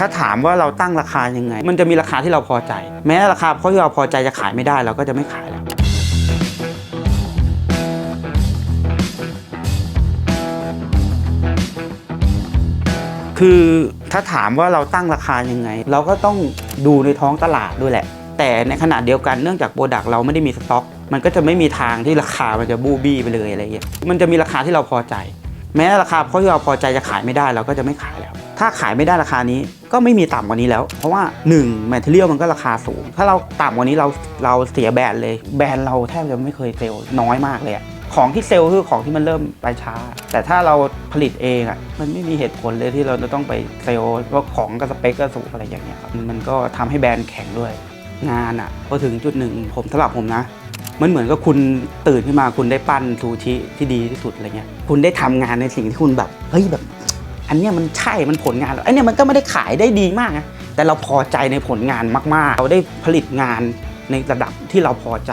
ถ้าถามว่าเราตั้งราคายังไง มันจะมีราคาที่เราพอใจ แม้ราคาที่เราพอใจจะขายไม่ได้เราก็จะไม่ขายแล้วคือถ้าถามว่าเราตั้งราคายังไง เราก็ต้องดูในท้องตลาดด้วยแหละ แต่ในขณะเดียวกันเนื่องจากโปรดักต์เราไม่ได้มีสต็อก มันก็จะไม่มีทางที่ราคามันจะบูบี้ไปเลยอะไรอย่างเงี้ยมันจะมีราคาที่เราพอใจ แม้ราคาที่เราพอใจจะขายไม่ได้เราก็จะไม่ขายแล้ว ถ้าขายไม่ได้ราคานี้ก็ไม่มีต่ำกว่านี้แล้ว เพราะว่า1 material มันก็ราคาสูง ถ้าเราต่ำกว่านี้เราเราเสียแบรนด์เลย แบรนด์เราแทบจะไม่เคยเซลล์น้อยมากเลยอะของที่เซลล์คือของที่มันเริ่มไปช้า แต่ถ้าเราผลิตเองอะมันไม่มีเหตุผลเลยที่เราจะต้องไปเซลล์ว่าของกับสเปคก็สูงอะไรอย่างเงี้ยครับมันก็ทำให้แบรนด์แข็งด้วย งานอะพอถึงจุดหนึ่งผมสำหรับผมนะ มันเหมือนกับคุณตื่นขึ้นมาคุณได้ปั้นซูชิที่ดีที่สุดอะไรเงี้ยคุณได้ทำงานในสิ่งที่คุณแบบเฮ้ยแบบ อันเนี้ยมันใช่มันผลงานเราไอเนี้ยมันก็ไม่ได้ขายได้ดีมากนะแต่เราพอใจในผลงานมาก ๆ เราได้ผลิตงานในระดับที่เราพอใจ